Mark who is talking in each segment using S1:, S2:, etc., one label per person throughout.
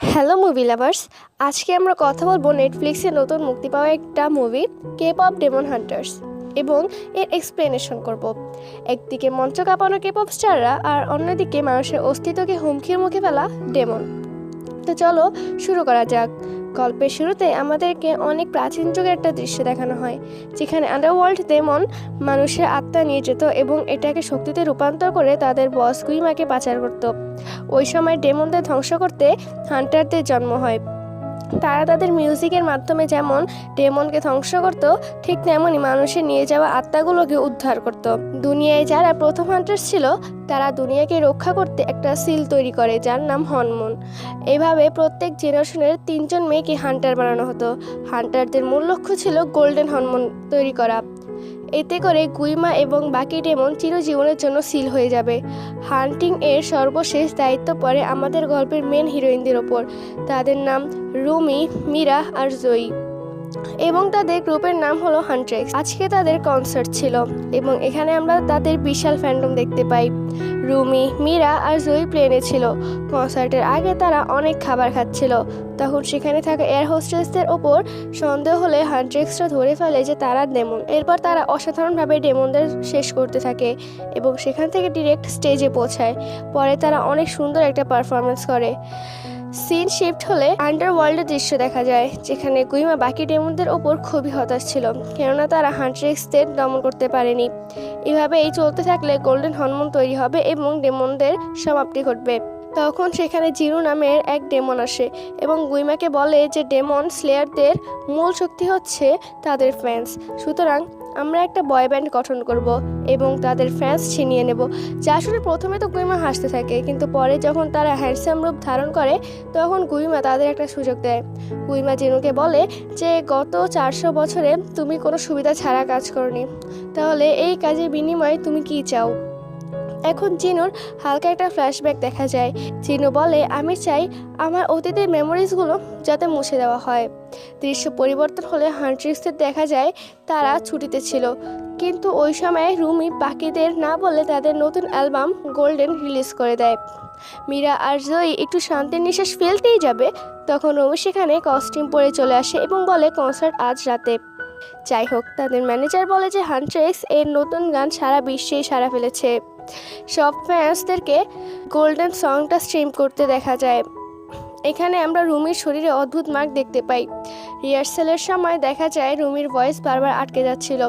S1: Hello movie lovers আজকে আমরা কথা বলব নেটফ্লিক্সে নতুন মুক্তি পাওয়া একটা movie Cape of demon hunters এবং এর এক্সপ্লেনেশন করব। একদিকে মঞ্চ কাঁপানো কেপ অফ স্টাররা আর অন্যদিকে মানুষের অস্তিত্বকে হুমকির মুখে ফেলা ডেমন তো চলো শুরু করা যাক। গল্পের শুরুতে আমাদেরকে অনেক প্রাচীন যুগের একটা দৃশ্য দেখানো হয়, যেখানে আন্ডারওয়ার্ল্ড তেমন মানুষের আত্মা নিয়ে যেত এবং এটাকে শক্তিতে রূপান্তর করে তাদের বস কুইমাকে পাচার করত। ওই সময় ডেমনদের ধ্বংস করতে হান্টারদের জন্ম হয়। তারা তাদের মিউজিকের মাধ্যমে যেমন ডেমনকে ধ্বংস করত, ঠিক তেমনই মানুষের নিয়ে যাওয়া আত্মাগুলোকে উদ্ধার করত। দুনিয়ায় যারা প্রথম হান্টার ছিল, তারা দুনিয়াকে রক্ষা করতে একটা সিল তৈরি করে যার নাম হনমন। এভাবে প্রত্যেক জেনারেশনের তিনজন মেয়েকে হান্টার বানানো হতো। হান্টারদের মূল লক্ষ্য ছিল গোল্ডেন হনমন তৈরি করা। এতে করে গুইমা এবং বাকি ডেমন চিরজীবনের জন্য সিল হয়ে যাবে। হান্টিং এর সর্বশেষ দায়িত্ব পড়ে আমাদের গল্পের মেন হিরোইনদের ওপর। তাদের নাম রুমি, মীরা আর জয়ী এবং তাদের গ্রুপের নাম হলো হান্ট্রেক্স। আজকে তাদের কনসার্ট ছিল এবং এখানে আমরা তাদের বিশাল ফ্যান্ডম দেখতে পাই। রুমি, মীরা আর জয়ী প্লেনে ছিল। কনসার্টের আগে তারা অনেক খাবার খাচ্ছিল। তখন সেখানে থাকা এয়ার হোস্টেসদের ওপর সন্দেহ হলে হান্ট্রেক্সরা ধরে ফেলে যে তারা ডেমন এরপর তারা অসাধারণভাবে ডেমনদের শেষ করতে থাকে এবং সেখান থেকে ডিরেক্ট স্টেজে পৌঁছায়। পরে তারা অনেক সুন্দর একটা পারফরমেন্স করে। সিন শিফট হলে আন্ডারওয়ার্ল্ডের দৃশ্য দেখা যায়, যেখানে গুইমা বাকি ডেমনদের ওপর খুবই হতাশ ছিল, কেননা তারা হান্ট্রেক্সদের দমন করতে পারেনি। এভাবে এই চলতে থাকলে গোল্ডেন হরমোন তৈরি হবে এবং ডেমনদের সমাপ্তি ঘটবে। তখন সেখানে জিরু নামের এক ডেমন আসে এবং গুইমাকে বলে যে ডেমন স্লেয়ারদের মূল শক্তি হচ্ছে তাদের ফ্যান্স। সুতরাং আমরা একটা বয় ব্যান্ড গঠন করব এবং তাদের ফ্যান্স ছিনিয়ে নেব। যা আসলে প্রথমে তো গুইমা হাসতে থাকে, কিন্তু পরে যখন তারা হ্যান্ডসাম রূপ ধারণ করে, তখন গুইমা তাদের একটা সুযোগ দেয়। গুইমা জেনুকে বলে যে, গত চারশো বছরে তুমি কোনো সুবিধা ছাড়া কাজ করনি। তাহলে এই কাজের বিনিময়ে তুমি কি চাও? এখন জিনুর হালকা একটা ফ্ল্যাশব্যাক দেখা যায়। জিনু বলে, আমি চাই আমার অতীতের মেমোরিজগুলো যাতে মুছে দেওয়া হয়। দৃশ্য পরিবর্তন হলে হান্ট্রিক্সদের দেখা যায়, তারা ছুটিতে ছিল। কিন্তু ওই সময় রুমি বাকিদের না বলে তাদের নতুন অ্যালবাম গোল্ডেন রিলিজ করে দেয়। মীরা আর জয়ী একটু শান্তির নিঃশ্বাস ফেলতেই যাবে, তখন রুমি সেখানে কস্টিউম পরে চলে আসে এবং বলে কনসার্ট আজ রাতে। যাই হোক, তাদের ম্যানেজার বলে যে হান্ট্রেক্স এর নতুন গান সারা বিশ্বেই সারা ফেলেছে। সব ফ্যান্সদেরকে গোল্ডেন সংটা স্ট্রিম করতে দেখা যায়। এখানে আমরা রুমির শরীরে অদ্ভুত মার্ক দেখতে পাই। রিহার্সালের সময় দেখা যায় রুমির ভয়েস বারবার আটকে যাচ্ছিল।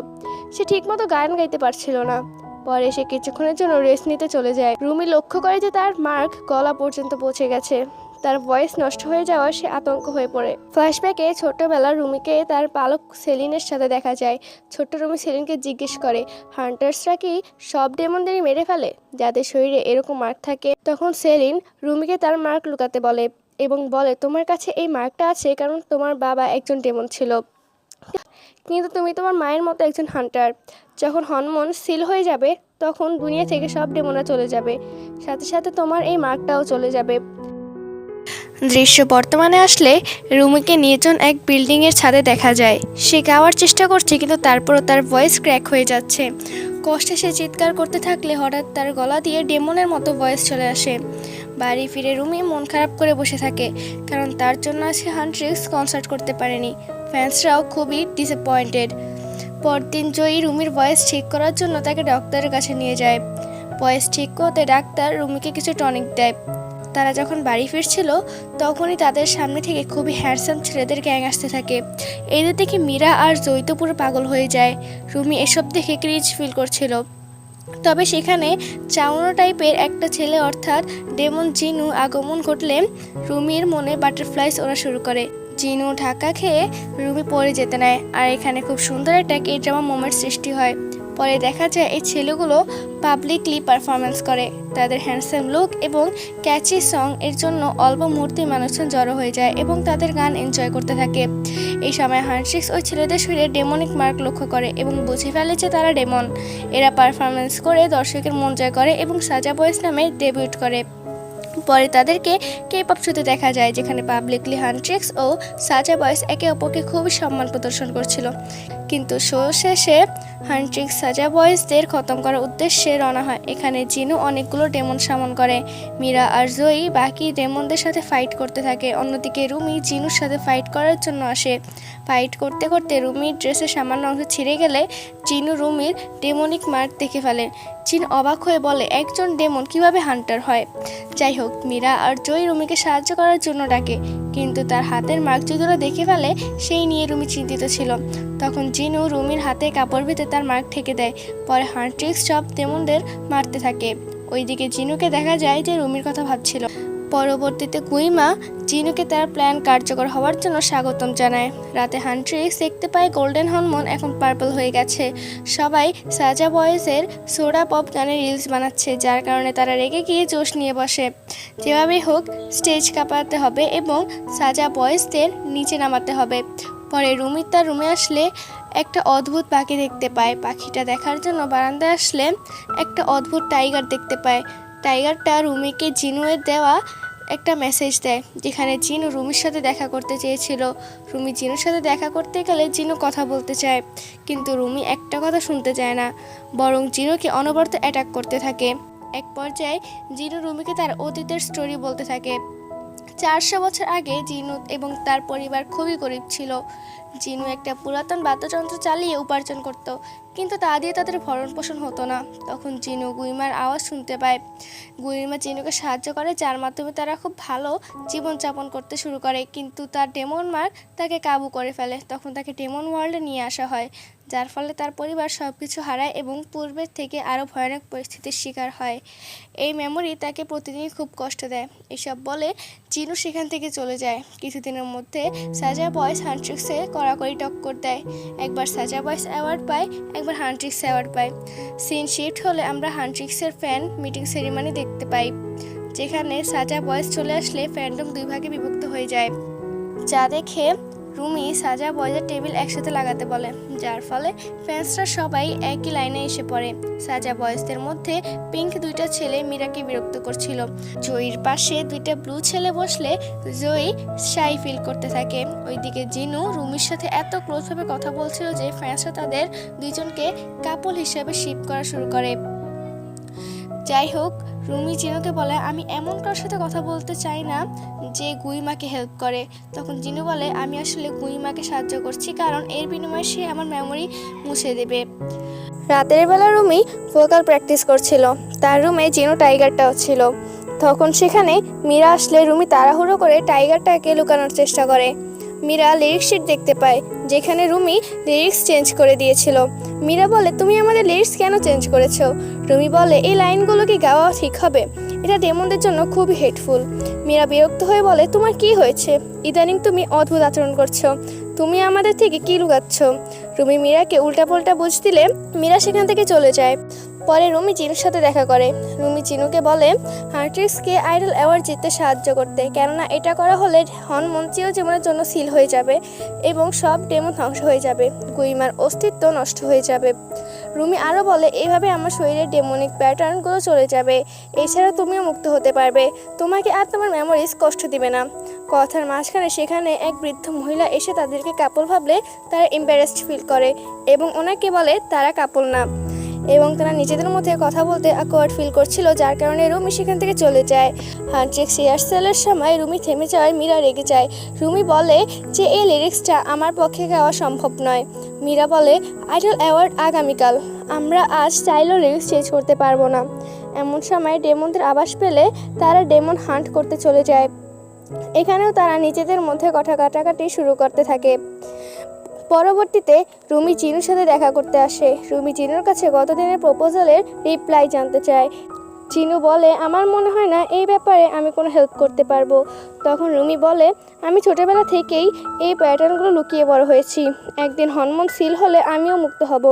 S1: সে ঠিকমতো গান গাইতে পারছিল না। পরে সে কিছুক্ষণের জন্য রেস্ট নিতে চলে যায়। রুমি লক্ষ্য করে যে তার মার্ক গলা পর্যন্ত পৌঁছে গেছে। তার ভয়েস নষ্ট হয়ে যাওয়া সে আতঙ্ক হয়ে পড়ে। ফ্ল্যাশব্যাকে ছোট্টবেলার রুমিকে তার পালক সেলিনের সাথে দেখা যায়। ছোট্ট রুমি সেলিনকে জিজ্ঞেস করে হান্টার্সরা কি সব ডেমনদেরই মেরে ফেলে? যাদের শরীরে এরকম মার্ক থাকে? তখন সেলিন রুমিকে তার মার্ক লুকাতে বলে এবং বলে, তোমার কাছে এই মার্কটা আছে কারণ তোমার বাবা একজন ডেমন ছিল। কিন্তু তুমি তোমার মায়ের মতো একজন হান্টার যখন হনমন সিল হয়ে যাবে, তখন দুনিয়া থেকে সব ডেমনরা চলে যাবে। সাথে সাথে তোমার এই মার্কটাও চলে যাবে। দৃশ্য বর্তমানে আসলে রুমিকে নির্জন এক বিল্ডিংয়ের ছাদে দেখা যায়। সে গাওয়ার চেষ্টা করছে কিন্তু তারপরও তার ভয়েস ক্র্যাক হয়ে যাচ্ছে। কষ্টে সে চিৎকার করতে থাকলে হঠাৎ তার গলা দিয়ে ডেমনের মতো ভয়েস চলে আসে। বাড়ি ফিরে রুমি মন খারাপ করে বসে থাকে, কারণ তার জন্য আজকে হান্ট্রিক্স কনসার্ট করতে পারেনি। ফ্যান্সরাও খুবই ডিসঅ্যাপয়েন্টেড পরদিন জয়ী রুমির ভয়েস ঠিক করার জন্য তাকে ডক্টরের কাছে নিয়ে যায়। ভয়েস ঠিক করতে ডাক্তার রুমিকে কিছু টনিক দেয়। তারা যখন বাড়ি ফিরছিল, তখনই তাদের সামনে থেকে খুবই হ্যান্ডসাম ছেলেদের গ্যাং আসতে থাকে। এদের দেখে মীরা আর জয়িত পুরো পাগল হয়ে যায়। রুমি এসব দেখে ক্রিজ ফিল করছিল। তবে সেখানে চাউনো টাইপের একটা ছেলে অর্থাৎ ডেমন জিনু আগমন ঘটলে রুমির মনে বাটারফ্লাইস ওরা শুরু করে। জিনু ঢাকা খেয়ে রুমি পড়ে যেতে নেয়। আর এখানে খুব সুন্দর একটা কে ড্রামা মোমেন্ট সৃষ্টি হয়। পরে দেখা যায় এই ছেলেগুলো পাবলিকলি পারফরমেন্স করে। তাদের হ্যান্ডসাম লুক এবং ক্যাচি সং এর জন্য অল্প মুহূর্তে মানুষজন জড়ো হয়ে যায় এবং তাদের গান এনজয় করতে থাকে। এই সময় হান্ট্রিক্স ওই ছেলেদের শরীরে ডেমনিক মার্ক লক্ষ্য করে এবং বুঝে ফেলে যে তারা ডেমন এরা পারফরমেন্স করে, দর্শকের মন জয় করে এবং সাজা বয়েস নামে ডেবিউট করে। পরে তাদেরকে কে পপ শোতে দেখা যায়, যেখানে পাবলিকলি হান্ট্রিক্স ও সাজা বয়েস একে অপরকে খুবই সম্মান প্রদর্শন করছিল। কিন্তু শো শেষে হান্ট্রিক্স সাজা বয়েসদের খতম করার উদ্দেশ্যে রওনা হয়। এখানে জিনু অনেকগুলো ডেমন সামন করে। মীরা আর জয়ী বাকি ডেমনদের সাথে ফাইট করতে থাকে। অন্যদিকে রুমি জিনুর সাথে ফাইট করার জন্য আসে। ফাইট করতে করতে রুমির ড্রেসের সামান্য অংশ ছিঁড়ে গেলে জিনু রুমির ডেমনিক মার্ক দেখে ফেলে। জিন অবাক হয়ে বলে, একজন ডেমন কীভাবে হান্টার হয়? যাই হোক, মীরা আর জয়ী রুমিকে সাহায্য করার জন্য ডাকে। কিন্তু তার হাতের যদি দেখে ফেলে সেই নিয়ে রুমি চিন্তিত ছিল। তখন জিনু রুমির হাতে কাপড় ভেতে তার মার্ক ঠেকে দেয়। পরে হান্ট্রিক্স সব তেমনদের মারতে থাকে। ওইদিকে জিনুকে দেখা যায় যে রুমির কথা ভাবছিল। পরবর্তীতে কুইমা জিনুকে তার প্ল্যান কার্যকর হওয়ার জন্য স্বাগতম জানায়। রাতে হান্ট্রিক্স দেখতে পায় গোল্ডেন হরমোন এখন পার্পল হয়ে গেছে। সবাই সাজা বয়েসের সোডা পপ গানের রিলস বানাচ্ছে, যার কারণে তারা রেগে গিয়ে জোশ নিয়ে বসে। যেভাবেই হোক, স্টেজ কাঁপাতে হবে এবং সাজা বয়েসদের নিচে নামাতে হবে। পরে রুমি তার রুমে আসলে একটা অদ্ভুত পাখি দেখতে পায়। পাখিটা দেখার জন্য বারান্দায় আসলে একটা অদ্ভুত টাইগার দেখতে পায়। টাইগারটা রুমিকে জিনুয়ের দেওয়া একটা মেসেজ দেয়, যেখানে জিনু রুমির সাথে দেখা করতে চেয়েছিল। রুমি জিনুর সাথে দেখা করতে গেলে জিনু কথা বলতে চায়, কিন্তু রুমি একটা কথা শুনতে চায় না, বরং জিনুকে অনবরত অ্যাটাক করতে থাকে। এক পর্যায়ে জিনু রুমিকে তার অতীতের স্টোরি বলতে থাকে। চারশো বছর আগে জিনু এবং তার পরিবার খুবই গরিব ছিল। জিনু একটা পুরাতন বাদ্যযন্ত্র চালিয়ে উপার্জন করত, কিন্তু তা দিয়ে তাদের ভরণ পোষণ হতো না। তখন জিনু গুইমার আওয়াজ শুনতে পায়। গুইমা জিনুকে সাহায্য করে, যার মাধ্যমে তারা খুব ভালো জীবনযাপন করতে শুরু করে, কিন্তু তার ডেমন মার্ক তাকে কাবু করে ফেলে। তখন তাকে ডেমন ওয়ার্ল্ডে নিয়ে আসা হয়। যার ফলে তার পরিবার সব কিছু হারায় এবং পূর্বের থেকে আরও ভয়ানক পরিস্থিতির শিকার হয়। এই মেমোরি তাকে প্রতিদিন খুব কষ্ট দেয়। এসব বলে চিনু সেখান থেকে চলে যায়। কিছুদিনের মধ্যে সাজা বয়েস হান্ট্রিক্সে কড়াকড়ি টক্কর দেয়। একবার সাজা বয়েস অ্যাওয়ার্ড পায়, একবার হান্ট্রিক্স অ্যাওয়ার্ড পায়। সিন শিফট হলে আমরা হান্ট্রিক্সের ফ্যান মিটিং সেরিমনি দেখতে পাই, যেখানে সাজা বয়েস চলে আসলে ফ্যান্ডম দুই ভাগে বিভক্ত হয়ে যায়। যা দেখে রুমি সাজা বয়েজের টেবিল একসাথে লাগাতে বলে, যার ফলে ফ্যান্সরা সবাই একই লাইনে এসে পড়ে। সাজা বয়সদের মধ্যে পিঙ্ক দুইটা ছেলে মীরাকে বিরক্ত করছিল। জয়ীর পাশে দুইটা ব্লু ছেলে বসলে জয়ী শাই ফিল করতে থাকে। ওইদিকে জিনু রুমির সাথে এত ক্লোজভাবে কথা বলছিল যে ফ্যান্সরা তাদের দুইজনকে কাপল হিসেবে শিপ করা শুরু করে। যাই হোক, রুমি জিনুকে বলে, আমি এমন কারোর সাথে কথা বলতে চাই না যে গুইমাকে হেল্প করে। তখন জিনু বলে, আমি আসলে গুইমাকে সাহায্য করছি, কারণ এর বিনিময়ে সে আমার মেমোরি মুছে দেবে। রাতের বেলা রুমি ভোকাল প্র্যাকটিস করছিল। তার রুমে জিনু টাইগারটাও ছিল। তখন সেখানে মীরা আসলে রুমি তাড়াহুড়ো করে টাইগারটাকে লুকানোর চেষ্টা করে। মীরা লিরিক্স শিট দেখতে পায়, যেখানে রুমি লিরিক্স চেঞ্জ করে দিয়েছিল। মীরা বলে, তুমি আমাদের লিরিক্স কেন চেঞ্জ করেছ? রুমি বলে এই লাইনগুলো কি গাওয়া ঠিক হবে? এটা ডেমনদের জন্য খুবই হেটফুল মীরা বিরক্ত হয়ে বলে, তোমার কি হয়েছে? ইদানিং তুমি অদ্ভুত আচরণ করছ। তুমি আমাদের থেকে কি লুকাচ্ছ? রুমি মীরাকে উল্টাপাল্টা বুঝ দিলে মীরা সেখান থেকে চলে যায়। পরে রুমি চিনুর সাথে দেখা করে। রুমি চিনুকে বলে হার্ট্রিক্সকে আইডল অ্যাওয়ার্ড জিততে সাহায্য করতে। কেননা এটা করা হলে হনমন জীবনের জন্য সিল হয়ে যাবে এবং সব ডেমন ধ্বংস হয়ে যাবে। গুইমার অস্তিত্ব নষ্ট হয়ে যাবে। রুমি আরও বলে এভাবে আমার শরীরের ডেমোনিক প্যাটার্নগুলো চলে যাবে। এছাড়া তুমিও মুক্ত হতে পারবে। তোমাকে আর তোমার মেমোরিজ কষ্ট দিবে না। কথার মাঝখানে সেখানে এক বৃদ্ধ মহিলা এসে তাদেরকে কাপল ভাবলে তারা এম্বারেসড ফিল করে এবং ওনাকে বলে, তারা কাপল না। এবং তারা নিজেদের মধ্যে কথা বলতে অ্যাকোয়ার্ড ফিল করছিল, যার কারণে রুমি সেখান থেকে চলে যায়। হান্ট্রিক্স রিহার্সেলের সময় রুমি থেমে যাওয়ায় মীরা রেগে যায়। রুমি বলে যে, এই লিরিক্সটা আমার পক্ষে গাওয়া সম্ভব নয়। মীরা বলে আইডল অ্যাওয়ার্ড আগামীকাল। আমরা আজ চাইলেও লিরিক্স চেঞ্জ করতে পারব না। এমন সময় ডেমনদের আবাস পেলে তারা ডেমন হান্ট করতে চলে যায়। এখানেও তারা নিজেদের মধ্যে কথা কাটাকাটি শুরু করতে থাকে। পরবর্তীতে রুমি চিনুর সাথে দেখা করতে আসে। রুমি চিনুর কাছে গতদিনের প্রপোজালের রিপ্লাই জানতে চায়। চিনু বলে, আমার মনে হয় না এই ব্যাপারে আমি কোনো হেল্প করতে পারব। তখন রুমি বলে, আমি ছোটোবেলা থেকেই এই প্যাটার্নগুলো লুকিয়ে বড় হয়েছি। একদিন হরমোন সিল হলে আমিও মুক্ত হব।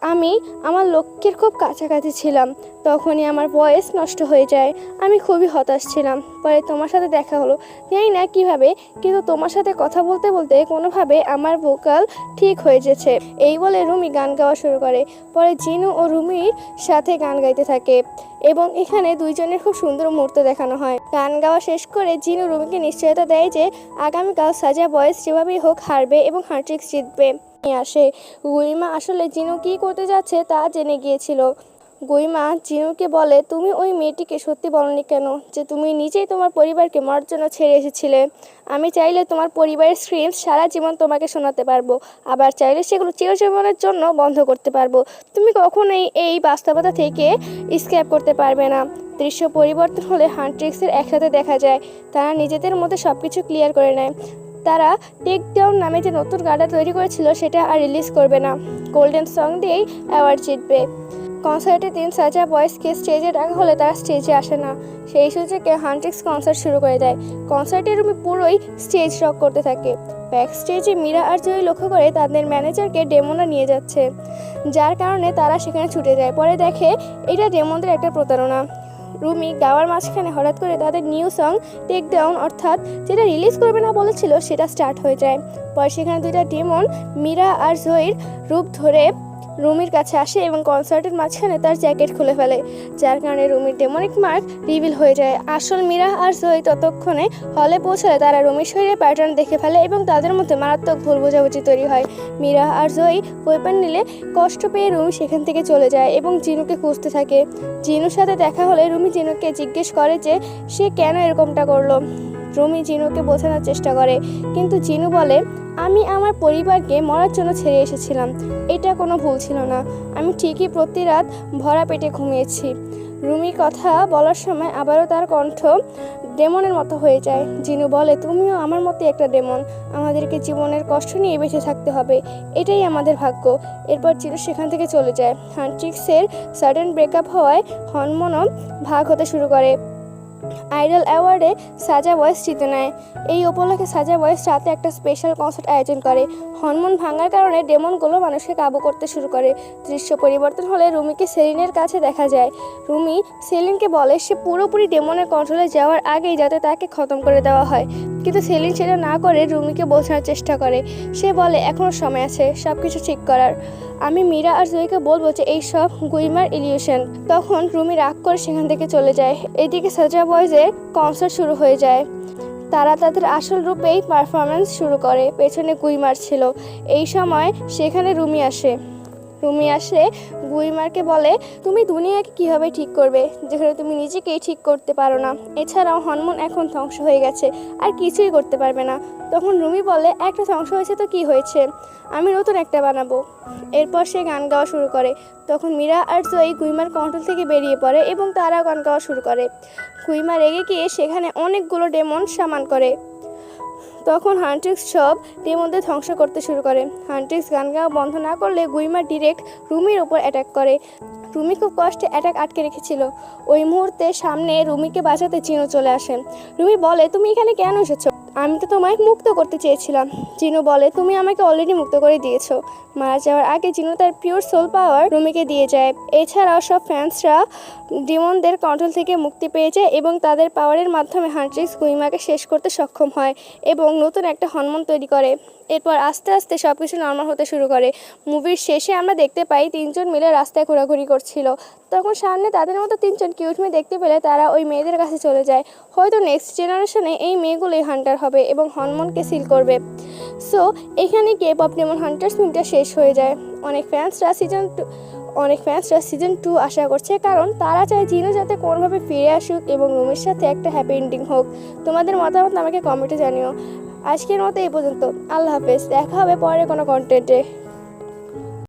S1: আমি আমার লক্ষ্যের খুব কাছাকাছি ছিলাম। তখনই আমার ভয়েস নষ্ট হয়ে যায়। আমি খুবই হতাশ ছিলাম। পরে তোমার সাথে দেখা হলো। জানি না কীভাবে, কিন্তু তোমার সাথে কথা বলতে বলতে কোনোভাবে আমার ভোকাল ঠিক হয়ে যেছে। এই বলে রুমি গান গাওয়া শুরু করে। পরে জিনু ও রুমির সাথে গান গাইতে থাকে এবং এখানে দুইজনের খুব সুন্দর মুহূর্ত দেখানো হয়। গান গাওয়া শেষ করে জিনু রুমিকে নিশ্চয়তা দেয় যে, আগামীকাল সাজা বয়েস যেভাবেই হোক হারবে এবং হার্ট্রিক্স জিতবে। নিয়ে আসে। গুইমা আসলে জিনু কী করতে যাচ্ছে তা জেনে গিয়েছিল। গুইমা জিনুকে বলে, তুমি ওই মেয়েটিকে সত্যি বলনি কেন যে তুমি নিজেই তোমার পরিবারকে মরার জন্য ছেড়ে এসেছিলে? আমি চাইলে তোমার পরিবারের স্ক্রিন সারা জীবন তোমাকে শোনাতে পারব, আবার চাইলে সেগুলো চিরজীবনের জন্য বন্ধ করতে পারব। তুমি কখনোই এই বাস্তবতা থেকে স্ক্যাপ করতে পারবে না। দৃশ্য পরিবর্তন হলে হান্ট্রিক্সের একসাথে দেখা যায়। তারা নিজেদের মধ্যে সব কিছু ক্লিয়ার করে নেয়। তারা টেক ডাউন নামে যে নতুন গানটা তৈরি করেছিল, সেটা আর রিলিজ করবে না। গোল্ডেন সং দিয়েই অ্যাওয়ার্ড জিতবে। কনসার্টের দিন সাজা বয়েসকে স্টেজে ডাকা হলে তারা স্টেজে আসে না। সেই সুযোগে হান্ট্রিক্স কনসার্ট শুরু করে দেয়। কনসার্টের রুমে পুরোই স্টেজ রক করতে থাকে। ব্যাক স্টেজে মীরা আর জয়ী লক্ষ্য করে তাদের ম্যানেজারকে ডেমোনা নিয়ে যাচ্ছে। যার কারণে তারা সেখানে ছুটে যায়। পরে দেখে এটা ডেমনদের একটা প্রতারণা। রুমি গাওয়ার মাঝখানে হঠাৎ করে তাদের নিউ সং টেক ডাউন অর্থাৎ যেটা রিলিজ করবে না বলেছিল, সেটা স্টার্ট হয়ে যায়। পরে সেখানে দুইটা ডেমন মীরা আর জয়ীর রূপ ধরে রুমির কাছে আসে এবং কনসার্টের মাঝখানে তার জ্যাকেট খুলে ফেলে, যার কারণে রুমির ডেমনিক মার্ক রিভিল হয়ে যায়। আসল মীরা আর জয়ী ততক্ষণে হলে পৌঁছালে তারা রুমির শরীরে প্যাটার্ন দেখে ফেলে এবং তাদের মধ্যে মারাত্মক ভুল বোঝাবুঝি তৈরি হয়। মীরা আর জয়ী ওয়েপন নিলে কষ্ট পেয়ে রুমি সেখান থেকে চলে যায় এবং জিনুকে খুঁজতে থাকে। জিনুর সাথে দেখা হলে রুমি জিনুকে জিজ্ঞেস করে যে সে কেন এরকমটা করল। রুমি জিনুকে বোঝানোর চেষ্টা করে। কিন্তু জিনু বলে, আমি আমার পরিবারকে মরার জন্য ছেড়ে এসেছিলাম। এটা কোনো ভুল ছিল না। আমি ঠিকই প্রতি রাত ভরা পেটে ঘুমিয়েছি। রুমি কথা বলার সময় আবারও তার কণ্ঠ ডেমনের মতো হয়ে যায়। জিনু বলে, তুমিও আমার মতো একটা ডেমন। আমাদেরকে জীবনের কষ্ট নিয়ে বেঁচে থাকতে হবে। এটাই আমাদের ভাগ্য। এরপর জিনু সেখান থেকে চলে যায়। হান্ট্রিক্সের সাডেন ব্রেকআপ হওয়ায় হনমনও ভাগ হতে শুরু করে। আইডল অ্যাওয়ার্ডে সাজা বয়স জিতে নেয় এই উপলক্ষে সাজা বয়স রাতে একটা স্পেশাল কনসার্ট আয়োজন করে। হরমোন ভাঙার কারণে ডেমনগুলো মানুষকে কাবু করতে শুরু করে। দৃশ্য পরিবর্তন হলে রুমিকে সেলিনের কাছে দেখা যায়। রুমি সেলিনকে বলে, সে পুরোপুরি ডেমনের কন্ট্রোলে যাওয়ার আগেই যাতে তাকে খতম করে দেওয়া হয়। কিন্তু সেলিন সেটা না করে রুমিকে বোঝানোর চেষ্টা করে। সে বলে এখনও সময় আছে সব কিছু ঠিক করার। আমি মীরা আর জয়ীকে বলব যে, এই সব গুইমার ইলিউশন তখন রুমি রাগ করে সেখান থেকে চলে যায়। এদিকে সাজা বয়েজের কনসার্ট শুরু হয়ে যায়। তারা তাদের আসল রূপেই পারফরমেন্স শুরু করে, পেছনে গুইমার ছিল। এই সময় সেখানে রুমি আসে। রুমি আসে গুইমারকে বলে তুমি দুনিয়াকে কীভাবে ঠিক করবে? যেখানে তুমি নিজেকেই ঠিক করতে পারো না। এছাড়াও হনমন এখন ধ্বংস হয়ে গেছে আর কিছুই করতে পারবে না। তখন রুমি বলে একটা ধ্বংস হয়েছে তো কি হয়েছে? আমি নতুন একটা বানাবো। এরপর সে গান গাওয়া শুরু করে। তখন মীরা আর জয়ী গুইমার কন্ট্রোল থেকে বেরিয়ে পড়ে এবং তারাও গান গাওয়া শুরু করে। গুইমা রেগে গিয়ে সেখানে অনেকগুলো ডেমন সামান করে। তখন হান্ট্রিক্স সব ডেমনদের ধ্বংস করতে শুরু করে। হান্ট্রিক্স গান গাওয়া বন্ধ না করলে গুইমা ডিরেক্ট রুমির ওপর অ্যাটাক করে। রুমি খুব কষ্টে অ্যাটাক আটকে রেখেছিল। ওই মুহূর্তে সামনে রুমিকে বাঁচাতে চিনো চলে আসে। রুমি বলে, তুমি এখানে কেন এসেছ? আমি তো তোমায় মুক্ত করতে চেয়েছিলাম। জিনু বলে, তুমি আমাকে অলরেডি মুক্ত করে দিয়েছ। মারা যাওয়ার আগে জিনু তার পিওর সোল পাওয়ার রুমিকে দিয়ে যায়। এছাড়াও সব ফ্যান্সরা ডিমনদের কন্ট্রোল থেকে মুক্তি পেয়ে যায় এবং তাদের পাওয়ারের মাধ্যমে হান্ট্রিক্স গুইমাকে শেষ করতে সক্ষম হয় এবং নতুন একটা হনমন তৈরি করে। এরপর আস্তে আস্তে সব কিছু নর্মাল হতে শুরু করে। মুভির শেষে আমরা দেখতে পাই, তিনজন মিলে রাস্তায় ঘোরাঘুরি করছিল। তখন সামনে তাদের মতো তিনজন কিউট মেয়ে দেখতে পেলে তারা ওই মেয়েদের কাছে চলে যায়। হয়তো নেক্সট জেনারেশনে এই মেয়েগুলোই হান্টার হবে এবং হনমনকে সিল করবে। সো এখানে কে পপ ডেমন হান্টার্স মুভিটা শেষ হয়ে যায়। অনেক ফ্যান্সরা সিজন টু অনেক ফ্যান্সরা সিজন টু আশা করছে, কারণ তারা চায় জিনু যাতে কোনোভাবে ফিরে আসুক এবং রুমের সাথে একটা হ্যাপি এন্ডিং হোক। তোমাদের মতামত আমাকে কমেন্টে জানিও। আজকের মতো এই পর্যন্ত। আল্লাহ হাফেজ দেখা হবে পরে কোনো কন্টেন্টে